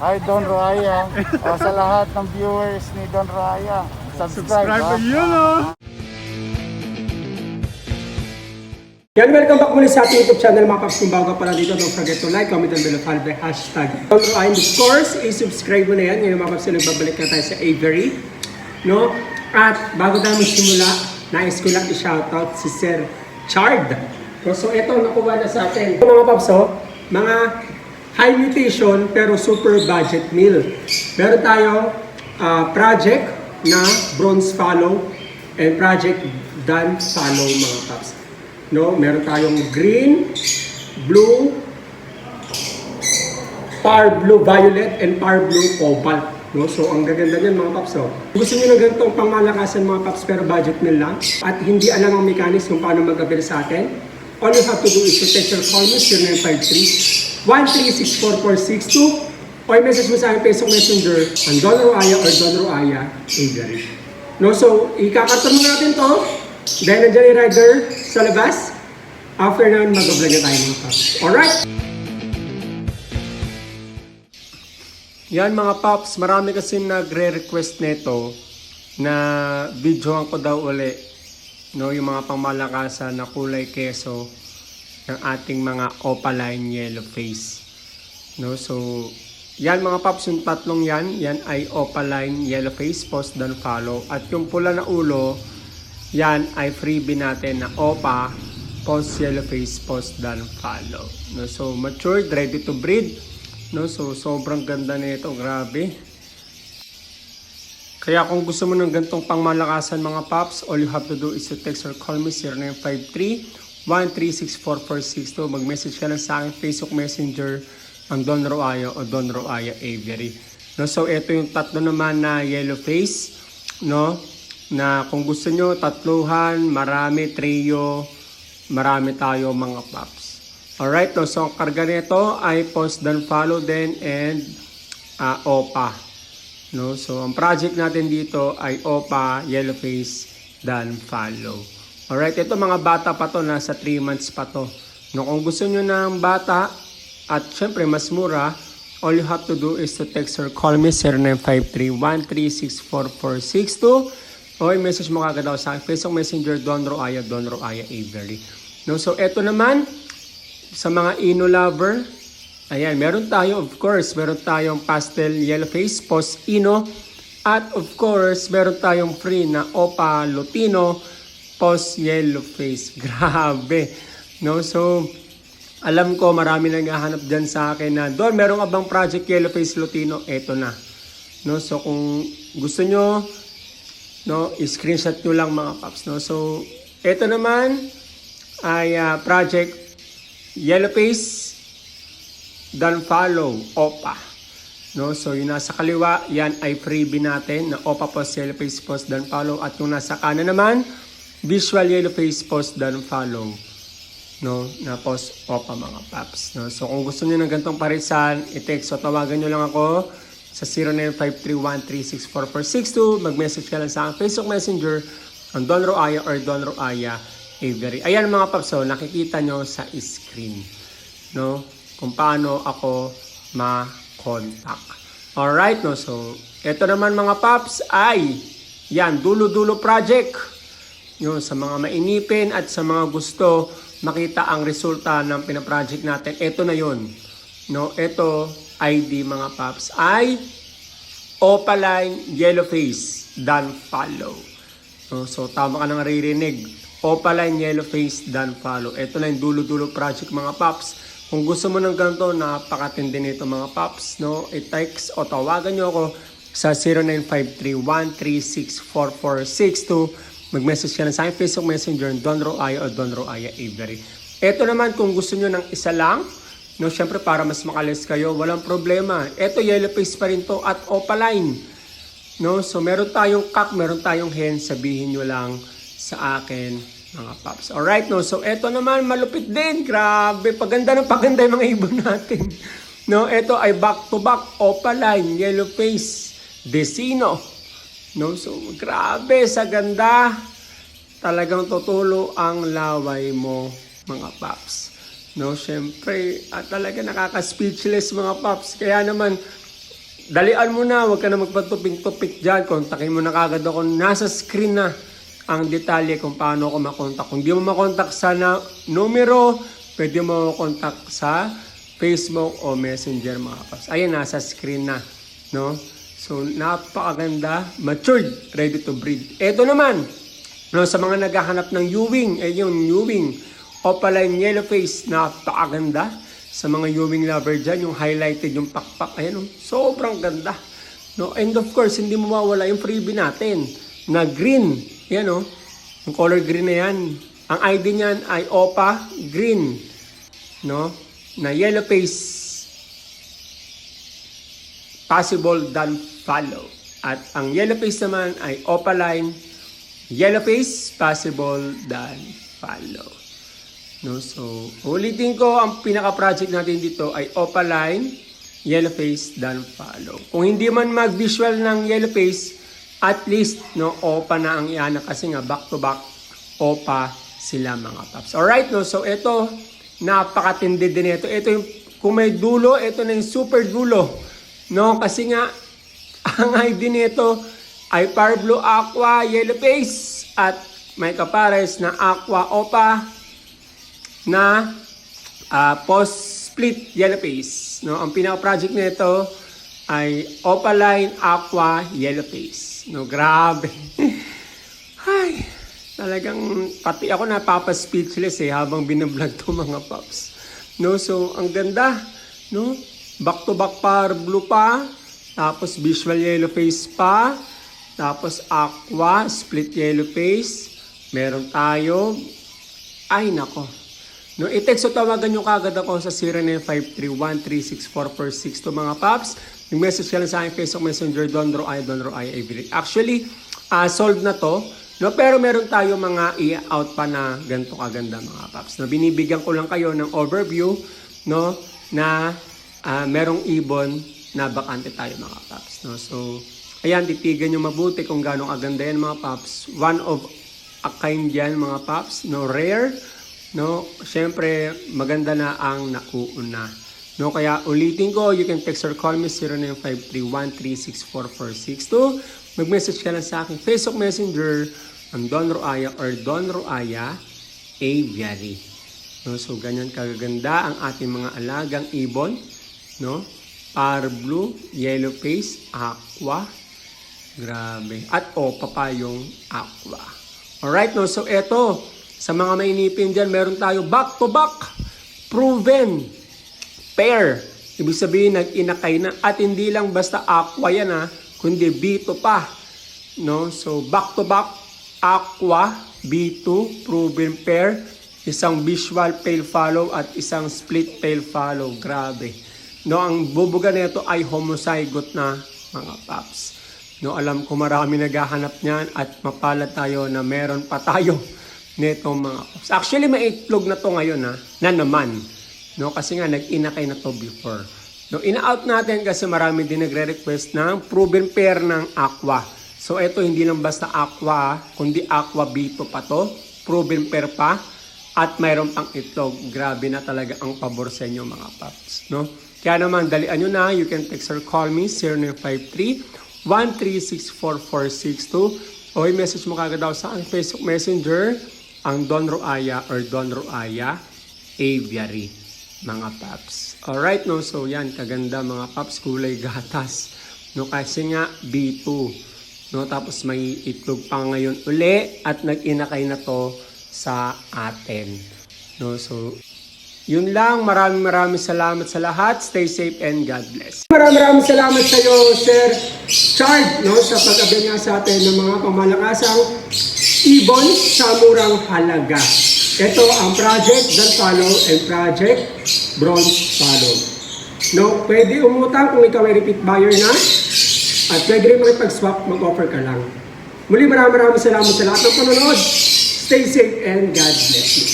Hi Don Raya. o, sa lahat ng viewers ni Don Raya, subscribe. Subscribe ha? yun, oh. Yan, welcome back muli sa ating YouTube channel mga paps. Kung bago ka pa lang dito, don't forget to like, comment, and below, follow the hashtag. And of course, i-subscribe mo na yan. Ngayon mga paps, nagbabalik na tayo sa Avery. No? At bago tayo magsimula, nais ko lang i-shoutout si Sir Chard. No, so ito, nakuha na sa atin. Mga paps, oh, mga high nutrition pero super budget meal. Meron tayong ah, project na bronze follow and project dan follow mga paps. No, meron tayong green, blue, par blue violet, and par blue cobalt. No? So, ang gaganda niyan mga paps. Oh. Gusto niyo ng ganitong pangmalakasan mga paps pero budget meal lang at hindi alam ang mechanics kung paano mag-avail sa atin, all you have to do is to text your call me 0953 1364462 o i-message mo sa aking Facebook Messenger ang Don Roaya or Don Roaya Avery. No, so, ikakarton mo natin to dahil nandiyan yung rider sa labas. After nun, mag-vlog na tayo mga paps. Alright? Yan mga paps, marami kasi nagre-request nito na videohan ko daw uli no, yung mga pangmalakasan na kulay keso ng ating mga opaline yellow face. No, so yan mga paps, yung tatlong yan, yan ay opaline yellow face, post dan follow. At yung pula na ulo, yan ay freebie natin na opa, post yellow face, post dan follow. No, so matured, ready to breed. No, so sobrang ganda nito, grabe. Kaya kung gusto mo ng gantong pangmalakasan mga paps, all you have to do is to text or call me 0953 1364462. Mag-message ka lang sa akin Facebook Messenger ang Don Roaya o Don Roaya Avery. No, so ito yung tatlo naman na yellow face, no? Na kung gusto nyo tatluhan, marami trio, marami tayo mga paps. Alright, no, so ang karga nito ay post dan follow din and ah, OPA. No? So, ang project natin dito ay OPA, Yellow Face, dan follow. Alright, ito mga bata pa to, nasa 3 months pa to. No, kung gusto nyo ng bata, at syempre mas mura, all you have to do is to text or call me 0953-1364462 o i-message mo kagad ako sa Facebook Messenger, Don Roaya, Don Roaya Avery. No, so, ito naman, sa mga Ino lover, ayan, meron tayo, of course, meron tayong pastel yellow face, post Ino, at of course, meron tayong free na Opa Lutino, post yellow face. Grabe. No, so, alam ko marami naghahanap dyan sa akin na, doon, meron ka bang project yellow face Lutino? Eto na. No, so kung gusto nyo, no, screenshot nyo lang mga paps, no. So, eto naman ay ah, project Yellow Face dan follow OPA. No, so yung nasa kaliwa, yan ay freebie natin na OPA post yellow face post dan follow at yung nasa kanan naman, visual yellow face post dan follow. No, na post OPA mga paps. No, so kung gusto niyo ng gantong parisan, i-text o tawagan niyo lang ako sa 0953-1364462. Mag-message ka lang sa aking Facebook Messenger ang Don Roaya or Don Roaya Avery. Ayan mga paps, so nakikita nyo sa screen. No? Kung paano ako ma-contact. Alright, no? So, ito naman mga paps ay yan, dulo-dulo project. Yun, sa mga mainipin at sa mga gusto makita ang resulta ng pinaproject natin. Ito na yun. No, ito ID mga paps ay Opaline Yellow Face Dan Follow. No, so tama ka nang naririnig. Opaline Yellow Face Dan Follow. Ito na yung dulo-dulo project mga paps. Kung gusto mo ng ganito, napakatindi nito mga paps. No? I-text o tawagan nyo ako sa 0953-1364462. Mag-message ka na sa Facebook Messenger Don Roaya o Don Roaya Avery. Ito naman kung gusto nyo ng isa lang, no, syempre para mas makalis kayo, walang problema. Ito yellow face pa rin to at opaline. No, so meron tayong cock, meron tayong hen, sabihin nyo lang sa akin mga paps. Alright, no? So, eto naman, malupit din. Grabe, paganda ng paganda yung mga ibon natin. No, eto ay back-to-back opaline, yellow face, Desino. No, so, grabe sa ganda. Talagang tutulo ang laway mo, mga paps. No, syempre, at talaga nakaka-speechless mga paps. Kaya naman, dalian mo na, huwag ka na magpatupik-tupik dyan. Kontakin mo na kagad ako. Nasa screen na ang detalye kung paano ako makontak. Kung di mo makontak sa na, numero, pwede mo makontak sa Facebook o Messenger mga paps. Ayan, nasa screen na. No? So, napakaganda, matured, ready to breed. Ito naman, no, sa mga naghahanap ng Ewing, eh yung Ewing, Opaline Yellow Face, napakaganda. Sa mga Ewing lover dyan, yung highlighted, yung pakpak, ayan, oh, sobrang ganda. No, and of course, hindi mo mawala yung freebie natin na green. Yan oh, yung color green na yan. Ang ID niyan ay Opa Green. No? Na yellow face possible than follow. At ang yellow face naman ay opaline, yellow face, possible than follow. No, so, ulitin ko, ang pinaka-project natin dito ay opaline, yellow face, than follow. Kung hindi man mag-visual ng yellow face, at least, no, opa na ang iana kasi nga back-to-back, opa sila mga paps. Alright, no, so ito, napakatindi din ito. Ito yung, kung may dulo, ito na yung super dulo. No, kasi nga, ang ID nito ay Power Blue Aqua Yellow Face at may kapares na Aqua Opa na ah, post split yellow face. No, ang pinaka-project nito ay Opaline Aqua Yellow Face. No, grabe. Ay, talagang pati ako napapa-speechless eh habang binablog to mga paps. No, so ang ganda, no? Back to back power blue pa, tapos visual yellow face pa, tapos aqua, split yellow face. Meron tayo. Ay nako. No, i-text o tawagan nyo kagad ako sa 0953-136-4462 mga paps. Yung message ka lang sa aking Facebook Messenger, Donro Ay, Donro Ay, Avery. Actually, ah solved na to. No, pero meron tayo mga i-out pa na ganito kaganda mga paps. No, binibigyan ko lang kayo ng overview no, na ah, merong ibon na bakante tayo mga paps. No? So, ayan, titigan nyo mabuti kung gaano kaganda yan mga paps. One of a kind yan mga paps. No, rare. No, syempre maganda na ang nakuuna. No, kaya ulitin ko, you can text or call me 0953-1364462. Mag-message ka lang sa aking Facebook Messenger ang Don Roaya or Don Roaya Aviary. No, so ganyan kagaganda ang ating mga alagang ibon, no? Par blue, yellow face, aqua. Grabe. At opa pa yung aqua. Alright, no? So eto, sa mga mainipin dyan, meron tayo back-to-back proven pair. Ibig sabihin, nag-inakay na. At hindi lang basta aqua yan ha, kundi B2 pa. No? So, back-to-back aqua, B2, proven pair. Isang visual pale follow at isang split pale follow. Grabe. No, ang bubuga nito ay homozygote na mga paps. No, alam ko marami naghahanap niyan at mapalad tayo na meron pa tayo nitong mga paps. Actually, may itlog na to ngayon ha, na naman. No, kasi nga nag-inakay na to before. No, ina-out natin kasi marami din nagre-request ng proven pair ng aqua. So, ito hindi lang basta aqua, kundi aqua B2 pa to. Proven pair pa. At mayroon pang itlog. Grabe na talaga ang pabor sa inyo mga paps. No? Kaya naman, dalian nyo na. You can text or call me 0953 1364462 o i-message mo kagad daw sa Facebook Messenger ang Don Roaya or Don Roaya Aviary mga paps. Alright, no? So, yan. Kaganda mga paps. Kulay gatas. No? Kasi nga, B2. No? Tapos may itlog pa ngayon uli at nag-inakay na to sa atin. No? So, yun lang. Maraming maraming salamat sa lahat. Stay safe and God bless. Maraming maraming salamat sa iyo, Sir Chard, no? sa pag-abay sa atin ng mga pamalakasang ibon sa murang halaga. Ito ang Project Don't Follow and Project Bronze Follow. No, pwede umutang kung ikaw ay repeat buyer na at pwede rin makipag-swap, mag-offer ka lang. Muli maraming maraming salamat sa lahat ng panonood. Stay safe and God bless you.